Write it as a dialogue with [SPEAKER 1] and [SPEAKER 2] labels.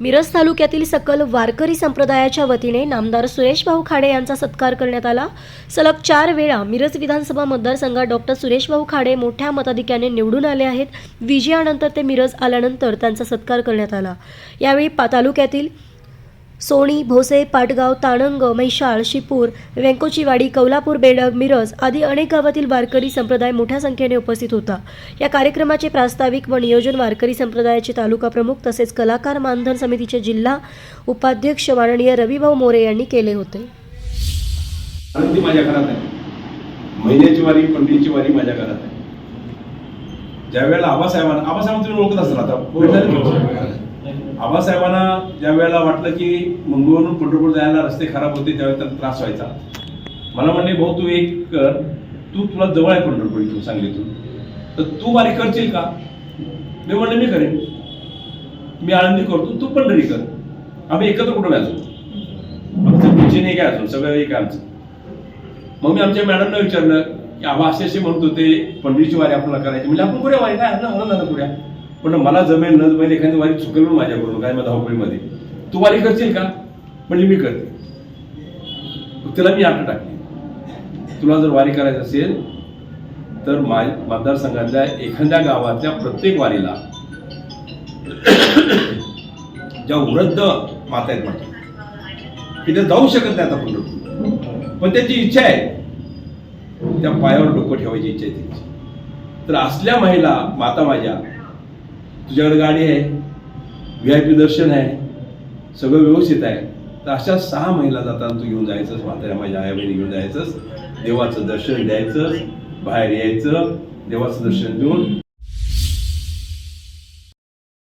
[SPEAKER 1] मिरज तालुक्यातील सकल वारकरी संप्रदायाच्या वतीने नामदार सुरेश भाऊ खाडे यांचा सत्कार करण्यात आला. सलग चार वेळा मिरज विधानसभा मतदारसंघात डॉक्टर सुरेश भाऊ खाडे मोठ्या मताधिक्याने निवडून आले आहेत. विजयानंतर ते मिरज आल्यानंतर त्यांचा सत्कार करण्यात आला. यावेळी तालुक्यातील सोणी भोसे पाटगाव ताणंग म्हैसाळ शिपूर व्यंकोचीवाडी कौलापूर बेडग मिरज आदी अनेक गावातील वारकरी संप्रदाय मोठ्या संख्येने उपस्थित होता. या कार्यक्रमाचे प्रास्ताविक व नियोजन वारकरी संप्रदायाचे तालुका प्रमुख तसेच कलाकार मानधन समितीचे जिल्हा उपाध्यक्ष माननीय रविभाऊ मोरे यांनी केले होते.
[SPEAKER 2] आनंदी माझ्या घरात आहे. महिन्याची वारी पंढरीची वारी माझ्या घरात आहे. ज्या वेळेला आबासाहेबांना आबासाहेबांना तुम्ही ओळखत असाल आता. भेटला ना तुम्ही? आबासाहेबांना ज्या वेळेला वाटलं की मुंबईवरून पंढरपूर जायला रस्ते खराब होते त्यावेळेला त्यांना त्रास व्हायचा. मला म्हणले भाऊ तू एक कर. तू तुला जवळ आहे पंढरपूर इथून सांगलीतून. तर तू वारी करशील का? मी म्हणलं मी करेन. मी आळंदी करतो. तू पंढरी कर. आम्ही एकत्र कुठून अजून आमचं पुढचे नाही काय अजून. सगळं एक आमचं. मग मी आमच्या मॅडमला विचारलं की आबा असे असे म्हणत होते पंढरीची वारी आपल्याला करायची. म्हणजे आपण कुठे वारी? काय? ना म्हणून ना करूया पण मला जमेल न जमेल म्हणजे एखादी वारी चुकेल पण माझ्याकडून काय माझ्या धावपळीमध्ये तू वारी करशील का? म्हणजे मी करते. तिला मी आठ टाकली तुला जर वारी करायचं असेल तर मा मतदारसंघातल्या एखाद्या गावातल्या प्रत्येक वारीला ज्या वृद्ध माता आहेत म्हणतात की ते जाऊ शकत नाही आता पंढरपूर पण त्याची इच्छा आहे. त्या पायावर डोकं ठेवायची इच्छा आहे त्याची तर असल्या महिला माता माझ्या तुझ्याकडे गाडी आहे व्ही आय पी दर्शन आहे सगळं व्यवस्थित आहे. तर अशा सहा महिला जाताना तू घेऊन जायचंस म्हाताऱ्या माझ्या आई बहिणी घेऊन जायचंस. देवाचं दर्शन द्यायचं बाहेर यायचं देवाचं दर्शन देऊन